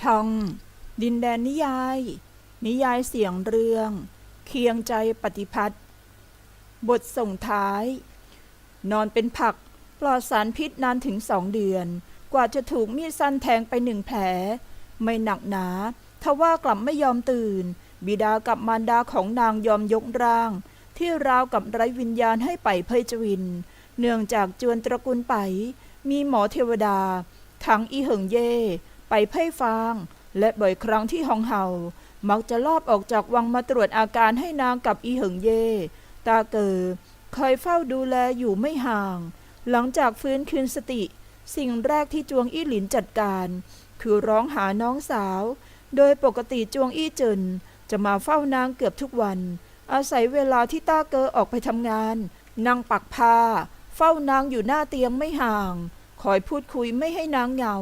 ช่อง ดินแดนนิยาย นิยายเสียงเรื่อง เคียงใจปฏิพัฒน์บทส่งท้าย นอนเป็นผัก ปลอดสารพิษนานถึงสองเดือน กว่าจะถูกมีดสั้นแทงไปหนึ่งแผล ไม่หนักหนาทว่ากลับไม่ยอมตื่น บิดากับมารดาของนางยอมยกร่าง ที่ราวกับไร้วิญญาณให้ไปเพยจวิน เนื่องจากจวนตระกูลไป มีหมอเทวดา ทั้งอีเหิงเย่ ไปไพ่ฟาง และบ่อยครั้งที่ฮองเฮามักจะลอบออกจากวังมาตรวจอาการให้นางกับอีเหิงเย่ ตาเกอคอยเฝ้าดูแลอยู่ไม่ห่าง หลังจากฟื้นคืนสติ สิ่งแรกที่จวงอี้หลินจัดการ คือร้องหาน้องสาว โดยปกติจวงอี้เจินจะมาเฝ้านางเกือบทุกวัน อาศัยเวลาที่ต้าเกอออกไปทำงานนางปักผ้าเฝ้านางอยู่หน้าเตียงไม่ห่าง คอยพูดคุยไม่ให้นางเหงา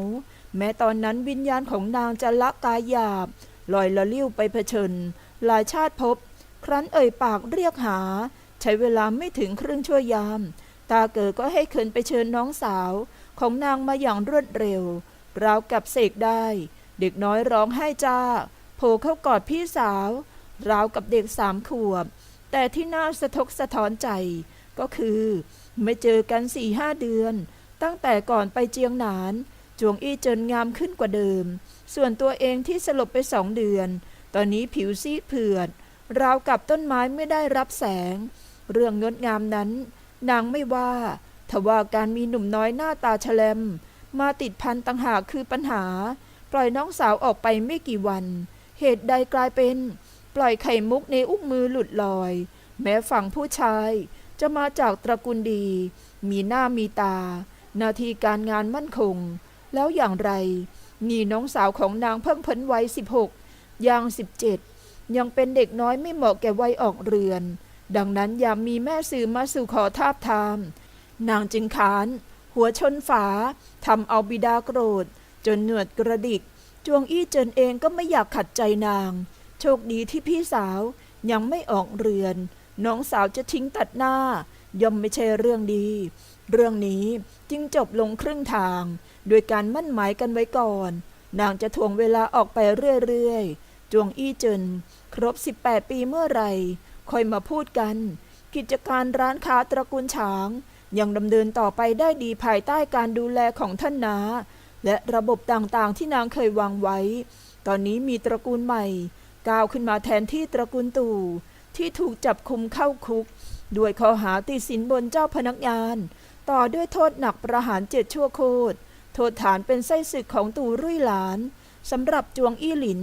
แม้ตอนนั้นวิญญาณของนางจะละกายหยาบลอยละลิ้วไปเผชิญหลายชาติพบ ครั้นเอ่ยปากเรียกหา ใช้เวลาไม่ถึงครึ่งชั่วยาม ตาเก๋อก็ให้เขินไปเชิญน้องสาวของนางมาอย่างรวดเร็ว ราวกับเสกได้ เด็กน้อยร้องไห้จ้าโผล่เข้ากอดพี่สาว ราวกับเด็กสามขวบ แต่ที่น่าสะทกสะท้อนใจ ก็คือ ไม่เจอกันสี่ห้าเดือน ตั้งแต่ก่อนไปเจียงหนาน จวงอี้เจินงามขึ้นกว่าเดิม ส่วนตัวเองที่สลบไปสองเดือน ตอนนี้ผิวซีดเผือด ราวกับต้นไม้ไม่ได้รับแสง เรื่องงดงามนั้น นางไม่ว่า ทว่าการมีหนุ่มน้อยหน้าตาแฉลม มาติดพันตังหากคือปัญหา ปล่อยน้องสาวออกไปไม่กี่วัน เหตุใดกลายเป็น ปล่อยไข่มุกในอุ้งมือหลุดลอย แม้ฝั่งผู้ชาย จะมาจากตระกูลดี มีหน้ามีตา นาทีการงานมั่นคง แล้วอย่างไร นี่น้องสาวของนางเพิ่งพ้นวัยสิบหกย่างสิบเจ็ดยังเป็นเด็กน้อยไม่เหมาะแก่วัยออกเรือน ดังนั้นยามมีแม่สื่อมาสู่ขอทาบทาม นางจึงขาน หัวชนฝาทำเอาบิดาโกรธ จนหนือดกระดิก จวงอี้เจินเองก็ไม่อยากขัดใจนาง โชคดีที่พี่สาวยังไม่ออกเรือน น้องสาวจะทิ้งตัดหน้า ย่อมไม่ใช่เรื่องดี เรื่องนี้จึงจบลงครึ่งทางโดยการมั่นหมายกันไว้ก่อน นางจะทวงเวลาออกไปเรื่อยๆ จวงอี้เจินครบ 18 ปีเมื่อไหร่ค่อยมาพูดกัน กิจการร้านค้าตระกูลฉาง ยังดำเนินต่อไปได้ดีภายใต้การดูแลของท่านนาและระบบต่างๆ ที่นางเคยวางไว้ ตอนนี้มีตระกูลใหม่ ก้าวขึ้นมาแทนที่ตระกูลตู่ที่ถูกจับคุมเข้าคุก ด้วยข้อหาติดสินบนเจ้าพนักงาน ต่อด้วยโทษหนักประหารเจ็ดชั่วโคตร โทษฐานเป็นไส้ศึกของตู่รุ่ยหลานสำหรับจวงอี้หลิน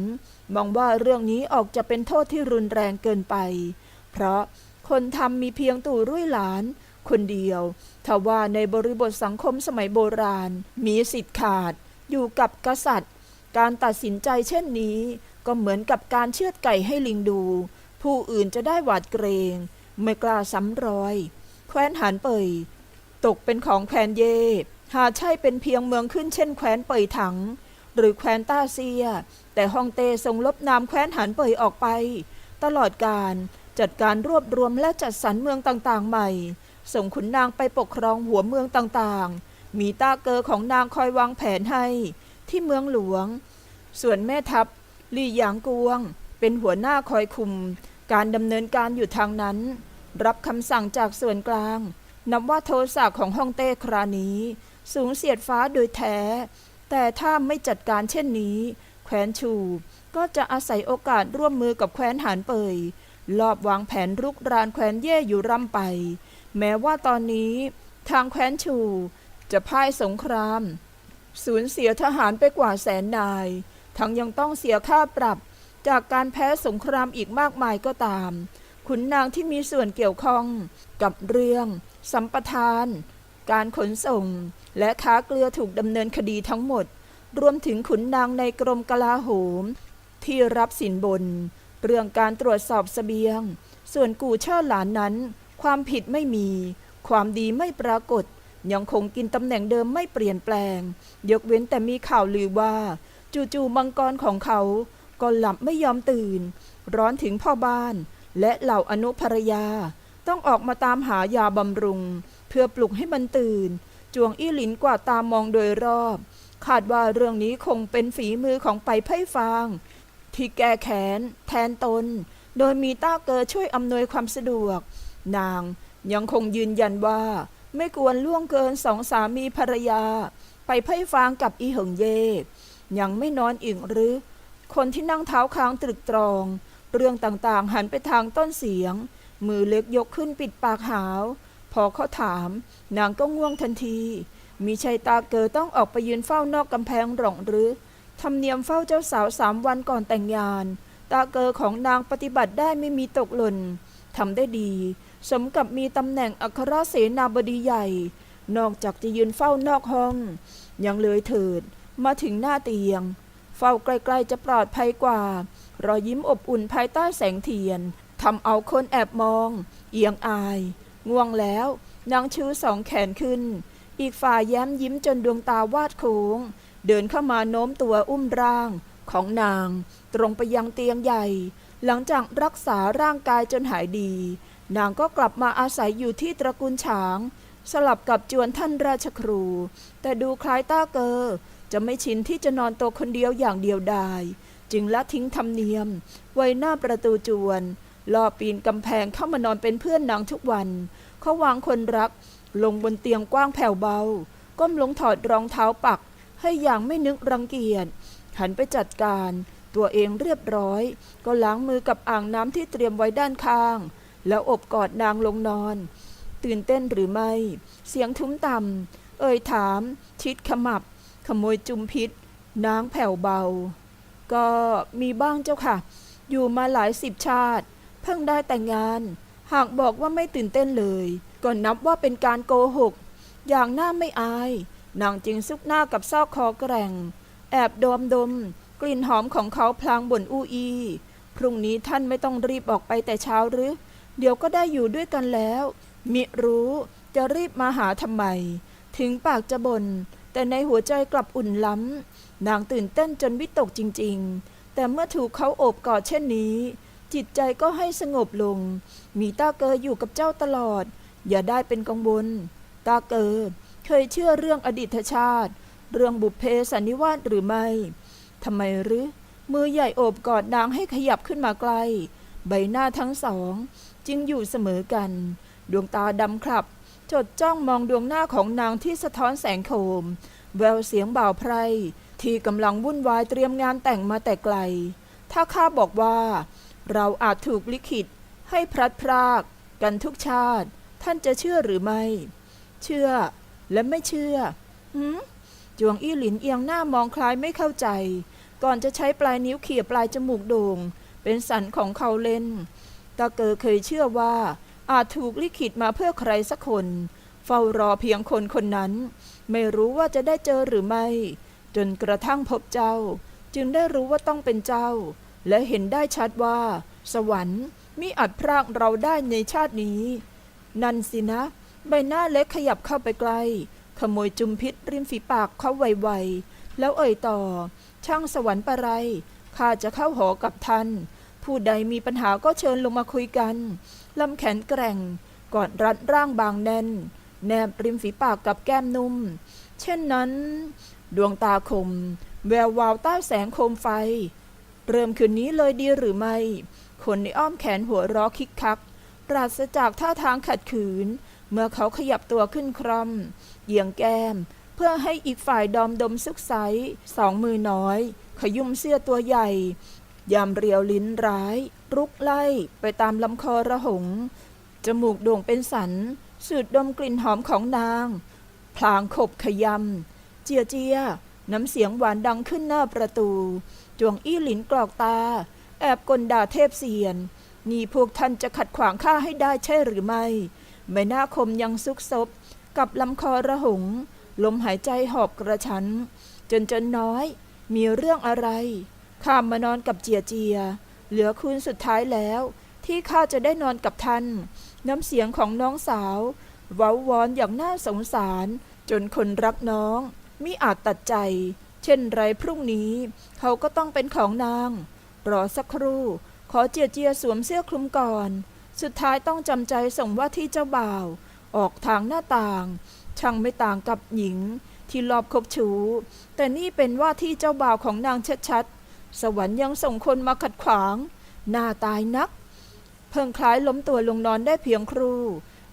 มองว่าเรื่องนี้ออกจะเป็นโทษที่รุนแรงเกินไป เพราะคนทำมีเพียงตู่รุ่ยหลาน คนเดียวทว่าในบริบทสังคมสมัยโบราณ มีสิทธิ์ขาด อยู่กับกษัตริย์ การตัดสินใจเช่นนี้ ก็เหมือนกับการเชือดไก่ให้ลิงดู ผู้อื่นจะได้หวาดเกรง ไม่กล้าซ้ำรอย แคว้นหานเปย ตกเป็นของแคว้นเยหาใช่เป็นเพียงเมืองขึ้นเช่นแคว้นเปยถัง หรือแคว้นต้าเซีย แต่ฮองเต้ทรงลบนามแคว้นหานเปยออกไป ตลอดการจัดการรวบรวมและจัดสรรเมืองต่างๆ ใหม่ ส่งขุนนางไปปกครองหัวเมืองต่างๆ มีต้าเกอของนางคอยวางแผนให้ ที่เมืองหลวง ส่วนแม่ทัพลี่หยางกวง เป็นหัวหน้าคอยคุม การดำเนินการอยู่ทางนั้น รับคำสั่งจากส่วนกลาง นับว่าโทสะของฮ่องเต้ครานี้ สูงเสียดฟ้าโดยแท้ แต่ถ้าไม่จัดการเช่นนี้ แคว้นชูก็จะอาศัยโอกาสร่วมมือกับแคว้นหานเปย ลอบวางแผนรุกรานแคว้นเย่อยู่ร่ำไป แม้ว่าตอนนี้ทางแคว้นชูจะพ่ายสงคราม สูญเสียทหารไปกว่าแสนนาย ทั้งยังต้องเสียค่าปรับ จากการแพ้สงครามอีกมากมายก็ตาม ขุนนางที่มีส่วนเกี่ยวข้องกับเรื่อง สัมปทาน การขนส่ง และค้าเกลือถูกดำเนินคดีทั้งหมด รวมถึงขุนนางในกรมกลาโหม ที่รับสินบน เรื่องการตรวจสอบเสบียง ส่วนกูเช่อหลานนั้น ความผิดไม่มี ความดีไม่ปรากฏ ยังคงกินตำแหน่งเดิมไม่เปลี่ยนแปลง ยกเว้นแต่มีข่าวลือว่า จู่ๆมังกรของเขา ก็หลับไม่ยอมตื่น ร้อนถึงพ่อบ้าน และเหล่าอนุภรยา ต้องออกมาตามหายาบำรุง เพื่อปลุกให้มันตื่น จวงอี้หลินกว่าดตามองโดยรอบ คาดว่าเรื่องนี้คงเป็นฝีมือของไปไพ่ฟาง ที่แก้แค้นแทนตน โดยมีต้าเกอช่วยอำนวยความสะดวก นางยังคงยืนยันว่า ไม่ควรล่วงเกินสองสามีภรรยา ไปไพ่ฟางกับอีเหิงเย่ยังไม่นอนอีกหรือ คนที่นั่งเท้าค้างตรึกตรอง เรื่องต่างๆ หันไปทางต้นเสียง มือเล็กยกขึ้นปิดปากหาว พอเขาถาม นางก็ง่วงทันที มีชัยตาเกอต้องออกไปยืนเฝ้านอกกำแพงหรองหรือธรรมเนียมเฝ้าเจ้าสาวสามวันก่อนแต่งงาน ตาเกอของนางปฏิบัติได้ไม่มีตกหล่นทำได้ดี สมกับมีตำแหน่งอัครเสนาบดีใหญ่ นอกจากจะยืนเฝ้านอกห้อง ยังเลยเถิดมาถึงหน้าเตียง เฝ้าใกล้ๆจะปลอดภัยกว่า รอยยิ้มอบอุ่นภายใต้แสงเทียนทำเอาคนแอบมอง เอียงอาย ง่วงแล้วนางชูสองแขนขึ้น อีกฝ่ายแย้มยิ้มจนดวงตาวาดโค้ง เดินเข้ามาโน้มตัวอุ้มร่างของนาง ตรงไปยังเตียงใหญ่ หลังจากรักษาร่างกายจนหายดี นางก็กลับมาอาศัยอยู่ที่ตระกูลฉาง สลับกับจวนท่านราชครู แต่ดูคล้ายต้าเกอ จะไม่ชินที่จะนอนตัวคนเดียวอย่างเดียวดายจึงละทิ้งธรรมเนียม ไว้หน้าประตูจวนล่อปีนกำแพงเข้ามานอนเป็นเพื่อนนางทุกวัน เขาวางคนรัก ลงบนเตียงกว้างแผ่วเบา ก้มลงถอดรองเท้าปัก ให้อย่างไม่นึกรังเกียจหันไปจัดการ ตัวเองเรียบร้อย ก็ล้างมือกับอ่างน้ำที่เตรียมไว้ด้านข้าง แล้วอบกอดนางลงนอน ตื่นเต้นหรือไม่ เสียงทุ้มต่ำเอ่ยถาม ชิดขมับ โมยจุมพิษนางแผ่วเบา ก็มีบ้างเจ้าค่ะ อยู่มาหลายสิบชาติ เพิ่งได้แต่งงาน หากบอกว่าไม่ตื่นเต้นเลย ก็นับว่าเป็นการโกหก อย่างหน้าไม่อาย นางจึงซุกหน้ากับซอกคอแกร่ง แอบดมดม กลิ่นหอมของเขาพลางบ่นอู้อีพรุ่งนี้ท่านไม่ต้องรีบออกไปแต่เช้าหรือ เดี๋ยวก็ได้อยู่ด้วยกันแล้ว มิรู้จะรีบมาหาทำไม ถึงปากจะบน่น แต่ในหัวใจกลับอุ่นล้ำนางตื่นเต้นจนวิตกจริง ๆ แต่เมื่อถูกเขาโอบกอดเช่นนี้ จิตใจก็ให้สงบลง มีตาเกออยู่กับเจ้าตลอด อย่าได้เป็นกังวล ตาเกอเคยเชื่อเรื่องอดีตชาติ เรื่องบุพเพสันนิวาสหรือไม่ทำไมหรือ มือใหญ่โอบกอดนางให้ขยับขึ้นมาไกล ใบหน้าทั้งสอง จึงอยู่เสมอกัน ดวงตาดำคลับ จดจ้องมองดวงหน้าของนางที่สะท้อนแสงโคม แววเสียงบ่าวไพรที่กำลังวุ่นวายเตรียมงานแต่งมาแต่ไกล ถ้าข้าบอกว่า เราอาจถูกลิขิตให้พลัดพรากกันทุกชาติ ท่านจะเชื่อหรือไม่ เชื่อและไม่เชื่อหืมจวงอี้หลินเอียงหน้ามองคล้ายไม่เข้าใจ ก่อนจะใช้ปลายนิ้วเขี่ยปลายจมูกโด่ง เป็นสันของเขาเล่นตาเกอเคยเชื่อว่า อาจถูกลิขิตมาเพื่อใครสักคน เฝ้ารอเพียงคนคนนั้น ไม่รู้ว่าจะได้เจอหรือไม่ จนกระทั่งพบเจ้า จึงได้รู้ว่าต้องเป็นเจ้า และเห็นได้ชัดว่า สวรรค์มิอาจพรากเราได้ในชาตินี้ นั่นสินะ ใบหน้าเล็กขยับเข้าไปใกล้ ขโมยจุมพิษริมฝีปากเขาไวๆแล้วเอ่ยต่อ ช่างสวรรค์ปะไรข้าจะเข้าหอกับท่าน ผู้ใดมีปัญหาก็เชิญลงมาคุยกัน ลำแขนแกร่งกอดรัดร่างบางแน่น แนบริมฝีปากกับแก้มนุ่ม เช่นนั้น ดวงตาคม แวววาวใต้แสงโคมไฟ เริ่มคืนนี้เลยดีหรือไม่ คนในอ้อมแขนหัวร้อคิกคัก ปราศจากท่าทางขัดขืน เมื่อเขาขยับตัวขึ้นคร่อมเหยียงแก้ม เพื่อให้อีกฝ่ายดอมดมซุกไซสองมือน้อย ขยุมเสื้อตัวใหญ่ ยามเรียวลิ้นร้าย รุกไล่ไปตามลำคอระหง จมูกโด่งเป็นสัน สูดดมกลิ่นหอมของนาง พลางขบขยำ เจียเจีย น้ำเสียงหวานดังขึ้นหน้าประตู จวงอี้หลินกรอกตา แอบกลด่าเทพเสียน นี่พวกท่านจะขัดขวางข้าให้ได้ใช่หรือไม่ ใบหน้าคมยังซุกซบ กับลำคอระหง ลมหายใจหอบกระชัน จนจนน้อย มีเรื่องอะไร ข้ามมานอนกับเจียเจีย เหลือคืนสุดท้ายแล้ว ที่ข้าจะได้นอนกับท่าน น้ำเสียงของน้องสาว เว้าวอนอย่างน่าสงสาร จนคนรักน้องมิอาจตัดใจ เช่นไรพรุ่งนี้ เขาก็ต้องเป็นของนาง รอสักครู่ ขอเจียเจียสวมเสื้อคลุมก่อน สุดท้ายต้องจำใจส่งว่าที่เจ้าบ่าว ออกทางหน้าต่าง ช่างไม่ต่างกับหญิง ที่รอบคบชู แต่นี่เป็นว่าที่เจ้าบ่าวของนางชัดๆ สวรรค์ยังส่งคนมาขัดขวาง หน้าตายนัก เพิ่งคล้ายล้มตัวลงนอนได้เพียงครู่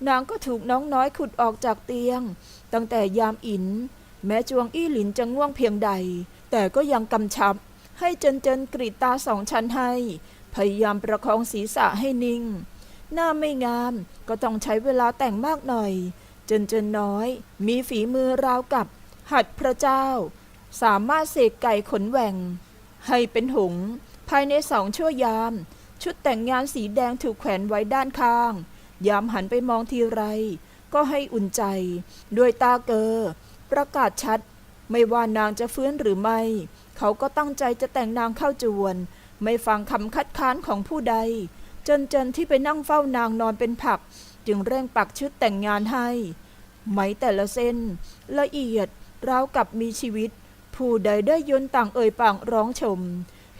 นางก็ถูกน้องน้อยขุดออกจากเตียง ตั้งแต่ยามอิน แม้จวงอี้หลินจะง่วงเพียงใด แต่ก็ยังกำชับ ให้เจนเจนกรีดตาสองชั้นให้ พยายามประคองศีรษะให้นิ่ง หน้าไม่งามก็ต้องใช้เวลาแต่งมากหน่อย เจนเจนน้อย มีฝีมือราวกับ หัดพระเจ้า สามารถเสกไก่ขนแหว่ง ให้เป็นหง ภายในสองชั่วยาม ชุดแต่งงานสีแดงถูกแขวนไว้ด้านข้าง ยามหันไปมองทีไร ก็ให้อุ่นใจ ด้วยตาเกอ ประกาศชัด ไม่ว่านางจะฟื้นหรือไม่ เขาก็ตั้งใจจะแต่งนางเข้าจวน ไม่ฟังคำคัดค้านของผู้ใด จนเจนที่ไปนั่งเฝ้านางนอนเป็นผัก จึงเร่งปักชุดแต่งงานให้ ไหมแต่ละเส้น ละเอียดราวกับมีชีวิต ผู้ใดได้ยนต่างเอ่ยปากร้องชม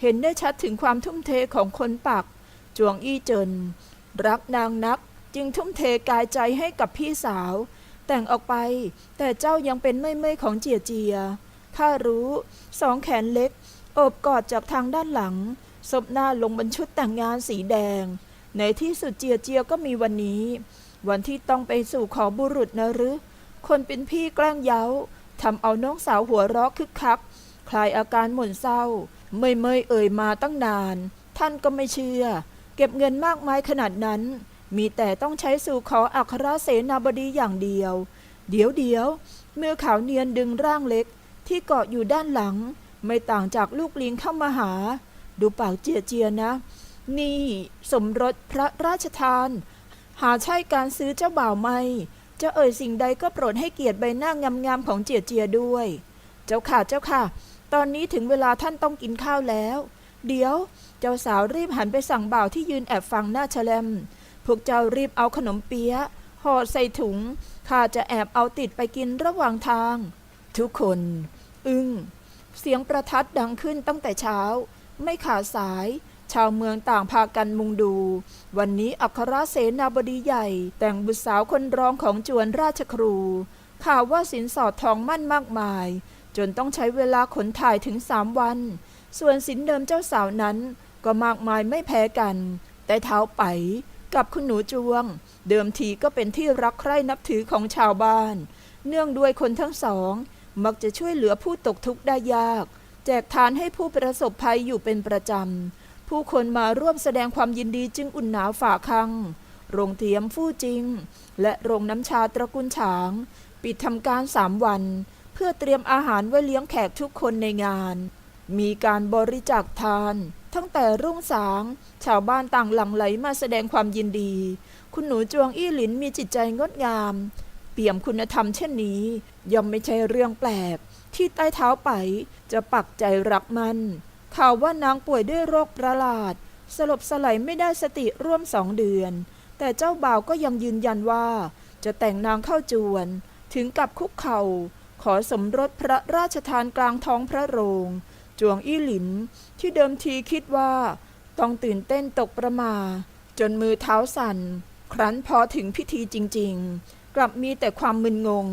เห็นได้ชัดถึงความทุ่มเทของคนปัก จวงอี้เจิน รักนางนักจึงทุ่มเทกายใจให้กับพี่สาว แต่งออกไปแต่เจ้ายังเป็นไม่ไม่ของเจียเจียข้ารู้สองแขนเล็ก โอบกอดจากทางด้านหลังศพหน้าลงบนชุดแต่งงานสีแดง ในที่สุดเจียเจียก็มีวันนี้ วันที่ต้องไปสู่ขอบุรุษนะหรือ คนเป็นพี่แกล้งเย้า ทำเอาน้องสาวหัวเราะคึกคัก คลายอาการหม่นเศร้า เมยเมยเอ่ยมาตั้งนาน ท่านก็ไม่เชื่อ เก็บเงินมากมายขนาดนั้น มีแต่ต้องใช้สู่ขออัครเสนาบดีอย่างเดียว เดี๋ยวเดียวมือขาวเนียนดึงร่างเล็ก ที่เกาะอยู่ด้านหลัง ไม่ต่างจากลูกลิงเข้ามาหา ดูปากเจียเจียนะ นี่ สมรสพระราชทาน หาใช่การซื้อเจ้าบ่าวไม่ จะเอ่ยสิ่งใดก็โปรดให้เกียรติใบหน้างามๆของเจียเจียด้วย เจ้าค่ะเจ้าค่ะ ตอนนี้ถึงเวลาท่านต้องกินข้าวแล้ว เดี๋ยว เจ้าสาวรีบหันไปสั่งบ่าวที่ยืนแอบฟังหน้าแฉลม พวกเจ้ารีบเอาขนมเปี๊ยะห่อใส่ถุง ข้าจะแอบเอาติดไปกินระหว่างทาง ทุกคน อึ้ง เสียงประทัดดังขึ้นตั้งแต่เช้า ไม่ขาดสาย ชาวเมืองต่างพากันมุงดู วันนี้อัครเสนาบดีใหญ่ แต่งบุตรสาวคนรองของจวนราชครู ข่าวว่าสินสอดทองมั่นมากมาย จนต้องใช้เวลาขนถ่ายถึงสามวัน ส่วนสินเดิมเจ้าสาวนั้นก็มากมายไม่แพ้กัน แต่เท้าไปกับคุณหนูจวง เดิมทีก็เป็นที่รักใคร่นับถือของชาวบ้าน เนื่องด้วยคนทั้งสอง มักจะช่วยเหลือผู้ตกทุกข์ได้ยาก แจกทานให้ผู้ประสบภัยอยู่เป็นประจำ ผู้คนมาร่วมแสดงความยินดีจึงอุ่นหนาวฝ่าคัง โรงเทียมฟู่จิง และโรงน้ำชาตระกุลฉาง ปิดทำการสามวัน เพื่อเตรียมอาหารไว้เลี้ยงแขกทุกคนในงาน มีการบริจาคทาน ตั้งแต่รุ่งสาง ชาวบ้านต่างหลั่งไหลมาแสดงความยินดี คุณหนูจวงอี้หลินมีจิตใจงดงาม เปี่ยมคุณธรรมเช่นนี้ ย่อมไม่ใช่เรื่องแปลก ที่ใต้เท้าไปจะปักใจรักมัน ข่าวว่านางป่วยด้วยโรคประหลาด สลบสลายไม่ได้สติร่วมสองเดือน แต่เจ้าบ่าวก็ยังยืนยันว่า จะแต่งนางเข้าจวน ถึงกับคุกเขา่า ขอสมรสพระราชทานกลางท้องพระโรง จวงอี้หลิน ที่เดิมทีคิดว่า ต้องตื่นเต้นตกประมา จนมือเท้าสั่น ครั้นพอถึงพิธีจริง ๆ กลับมีแต่ความมึนงง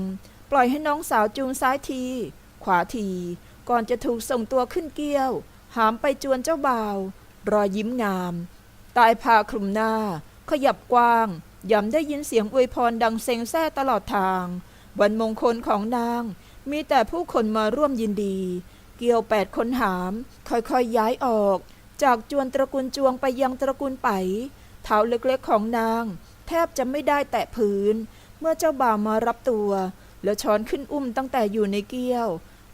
ปล่อยให้น้องสาวจูงซ้ายที ขวาที ก่อนจะถูกส่งตัวขึ้นเกี้ยว หามไปจวนเจ้าบ่าว รอยยิ้มงาม ตายพาคลุมหน้า ขยับกว้างย่ำได้ยินเสียงอวยพรดังเซ็งแซ่ตลอดทาง วันมงคลของนาง มีแต่ผู้คนมาร่วมยินดี เกี่ยวแปดคนหาม ค่อยๆย้ายออก จากจวนตระกูลจวงไปยังตระกูลไปเท้าเล็กๆของนาง แทบจะไม่ได้แตะพื้น เมื่อเจ้าบ่าวมารับตัว แล้วช้อนขึ้นอุ้มตั้งแต่อยู่ในเกี้ยว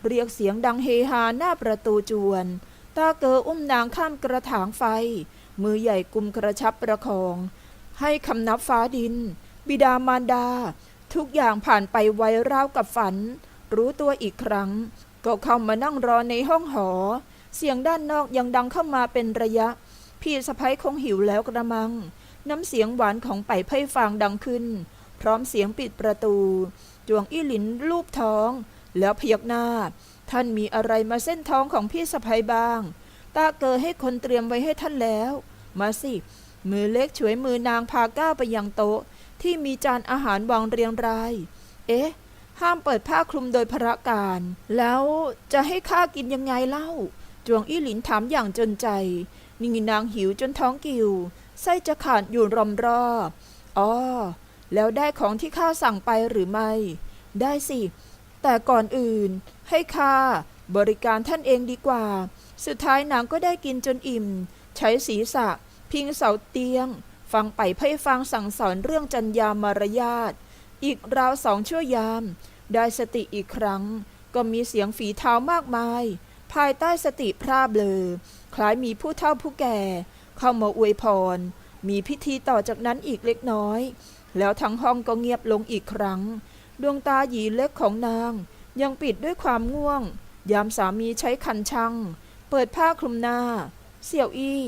เรียกเสียงดังเฮฮาหน้าประตูจวน ตาเกออุ้มนางข้ามกระถางไฟ มือใหญ่กุมกระชับประคอง ให้คำนับฟ้าดิน บิดามารดา ทุกอย่างผ่านไปไวราวกับฝัน รู้ตัวอีกครั้ง ก็เข้ามานั่งรอในห้องหอ เสียงด้านนอกยังดังเข้ามาเป็นระยะ พี่สะพ้ยคงหิวแล้วกระมัง น้ำเสียงหวานของไปไพ่ฟางดังขึ้น พร้อมเสียงปิดประตู จวงอี้หลินลูบท้อง แล้วพยักหน้า ท่านมีอะไรมาเส้นท้องของพี่สะพ้ยบ้าง ตาเกอให้คนเตรียมไว้ให้ท่านแล้ว มาสิ มือเล็กช่วยมือนางพาก้าวไปยังโต๊ะ ที่มีจานอาหารวางเรียงราย เอ๊ะ ห้ามเปิดผ้าคลุมโดยพระการ แล้วจะให้ข้ากินยังไงเล่า จวงอี้หลินถามอย่างจนใจ นิงนางหิวจนท้องกิว ไส้จะขาดอยู่รอมรอบอ๋อแล้วได้ของที่ข้าสั่งไปหรือไม่ ได้สิ แต่ก่อนอื่น ให้ข้าบริการท่านเองดีกว่า สุดท้ายนางก็ได้กินจนอิ่ม ใช้ศีรษะ พิงเสาเตียง ฟังไปไพ่ฟังสั่งสอนเรื่องจัญญามารยาท อีกราวสองชั่วยาม ได้สติอีกครั้ง ก็มีเสียงฝีเท้ามากมาย ภายใต้สติพร่าเบลอ คล้ายมีผู้เฒ่าผู้แก่ เข้ามาอวยพร มีพิธีต่อจากนั้นอีกเล็กน้อย แล้วทั้งห้องก็เงียบลงอีกครั้ง ดวงตาหยีเล็กของนาง ยังปิดด้วยความง่วง ยามสามีใช้คันชัง เปิดผ้าคลุมหน้า เสี่ยวอี้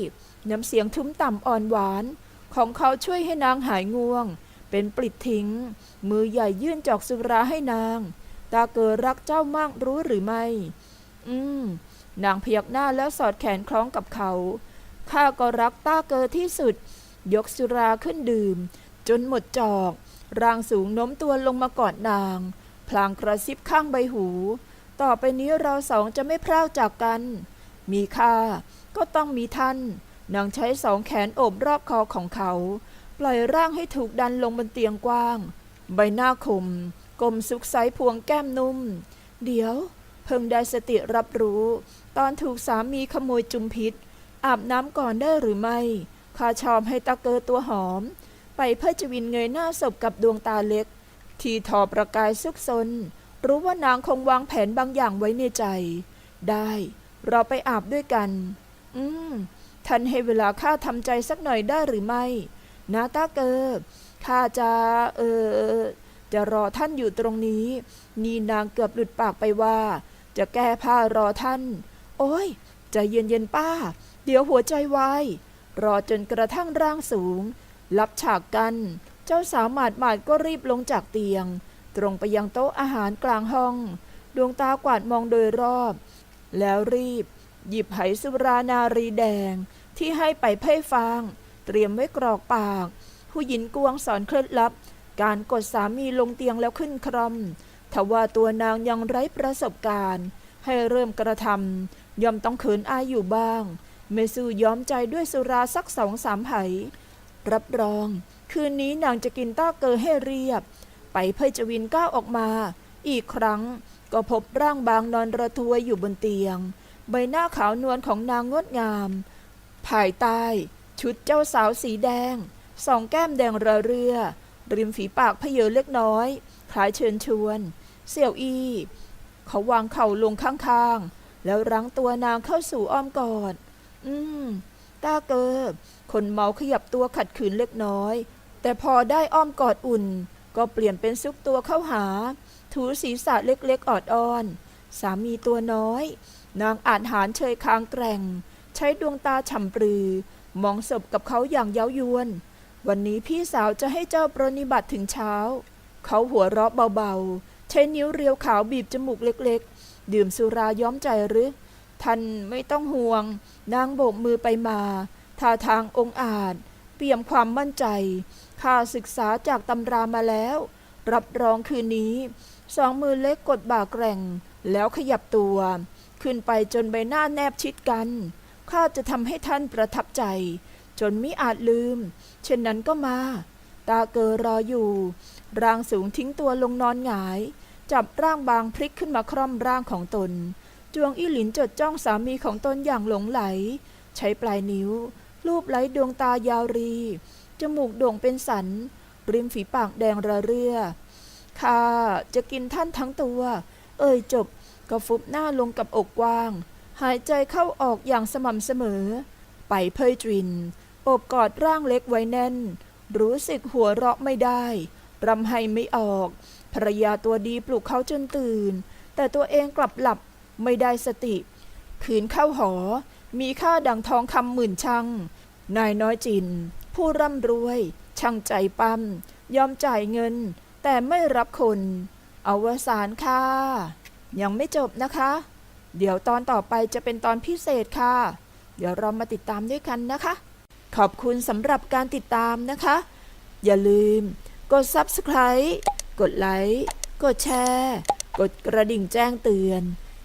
น้ำเสียงทุ้มต่ำอ่อนหวาน ของเขาช่วยให้นางหายง่วง เป็นปลิดทิ้ง มือใหญ่ยื่นจอกสุราให้นาง ตาเกอรักเจ้ามากรู้หรือไม่ อืม นางพยักหน้าแล้วสอดแขนคล้องกับเขา ข้าก็รักตาเกอที่สุด ยกสุราขึ้นดื่ม จนหมดจอก ร่างสูงโน้มตัวลงมากอดนาง พลางกระซิบข้างใบหู ต่อไปนี้เราสองจะไม่พราจากกัน มีข้าก็ต้องมีท่าน นางใช้สองแขนโอบรอบคอของเขา ปล่อยร่างให้ถูกดันลงบนเตียงกว้าง ใบหน้าคมกลมซุกไซพวงแก้มนุ่ม เดี๋ยว เพิ่งได้สติรับรู้ ตอนถูกสามีขโมยจุมพิษ อาบน้ำก่อนได้หรือไม่ข้าชอบให้ตาเกอตัวหอม ไปเพื่อจะวินเงยหน้าศพกับดวงตาเล็ก ที่ทอประกายซุกซน รู้ว่านางคงวางแผนบางอย่างไว้ในใจ ได้ เราไปอาบด้วยกัน อืมท่านให้เวลาข้าทำใจสักหน่อยได้หรือไม่นาตาเกอข้าจะเออจะรอท่านอยู่ตรงนี้ นี่นางเกือบหลุดปากไปว่า จะแก้ผ้ารอท่าน โอ้ยใจเย็นๆป้า เดี๋ยวหัวใจวายรอจนกระทั่งร่างสูง รับฉากกัน เจ้าสาวหมาดหมาดก็รีบลงจากเตียง ตรงไปยังโต๊ะอาหารกลางห้อง ดวงตากวาดมองโดยรอบ แล้วรีบ หยิบไหสุรานารีแดง ที่ให้ไปเพ่ฟาง เตรียมไว้กรอกปาก ผู้หญิงกวงสอนเคล็ดลับ การกดสามีลงเตียงแล้วขึ้นครอมทว่าตัวนางยังไร้ประสบการณ์ ให้เริ่มกระทำย่อมต้องเขินอายอยู่บ้าง เมซูยอมใจด้วยสุราสักสองสามไห รับรอง คืนนี้นางจะกินต้าเกอให้เรียบ ไปเพื่อจะวินก้าวออกมา อีกครั้งก็พบร่างบางนอนระทวยอยู่บนเตียง ใบหน้าขาวนวลของนางงดงาม ภายใต้ ชุดเจ้าสาวสีแดงสองแก้มแดงระเรือ ริมฝีปากเพเยอเล็กน้อย คล้ายเชิญชวน เสี่ยวอี้ เขาวางเข่าลงข้างๆ แล้วรั้งตัวนางเข้าสู่อ้อมกอด อืม ตาเกิบคนเมาขยับตัวขัดขืนเล็กน้อย แต่พอได้อ้อมกอดอุ่น ก็เปลี่ยนเป็นซุกตัวเข้าหา ถูศีรษะเล็กๆออดอ้อน สามีตัวน้อย นางอาจหารเชยคางแกร่ง ใช้ดวงตาฉ่ำปรือ มองศพกับเขาอย่างเย้ายวน วันนี้พี่สาวจะให้เจ้าปรนนิบัติถึงเช้า เขาหัวเราะเบาๆ ใช้นิ้วเรียวขาวบีบจมูกเล็กๆ ดื่มสุราย้อมใจหรือ ท่านไม่ต้องห่วง นางโบกมือไปมา ท่าทางองอาจ เปี่ยมความมั่นใจ ข้าศึกษาจากตำรามาแล้ว รับรองคืนนี้ สองมือเล็กกดบ่าแกร่ง แล้วขยับตัว ขึ้นไปจนใบหน้าแนบชิดกัน ข้าจะทำให้ท่านประทับใจ จนมิอาจลืม เช่นนั้นก็มา ตาเกอรออยู่ ร่างสูงทิ้งตัวลงนอนหงาย จับร่างบางพลิกขึ้นมาคร่อมร่างของตน จวงอี้หลินจดจ้องสามีของตนอย่างหลงไหล ใช้ปลายนิ้ว ลูบไล้ดวงตายาวรี จมูกโด่งเป็นสัน ริมฝีปากแดงระเรื่อข้าจะกินท่านทั้งตัว เอ่ยจบก็ฟุบหน้าลงกับอกกว้าง หายใจเข้าออกอย่างสม่ำเสมอ ไปเพยจินโอบกอดร่างเล็กไว้แน่น รู้สึกหัวเราะไม่ได้รำไห้ไม่ออก ภรรยาตัวดีปลุกเขาจนตื่น แต่ตัวเองกลับหลับ ไม่ได้สติ ขืนเข้าหอ มีค่าดังทองคำหมื่นช่างนายน้อยจิน ผู้ร่ำรวย ช่างใจปั้มยอมจ่ายเงิน แต่ไม่รับคนอวสานค่ะ ยังไม่จบนะคะ เดี๋ยวตอนต่อไปจะเป็นตอนพิเศษค่ะ เดี๋ยวเรามาติดตามด้วยกันนะคะ ขอบคุณสำหรับการติดตามนะคะ อย่าลืม กด Subscribe กดไลค์ กดแชร์ กดกระดิ่งแจ้งเตือน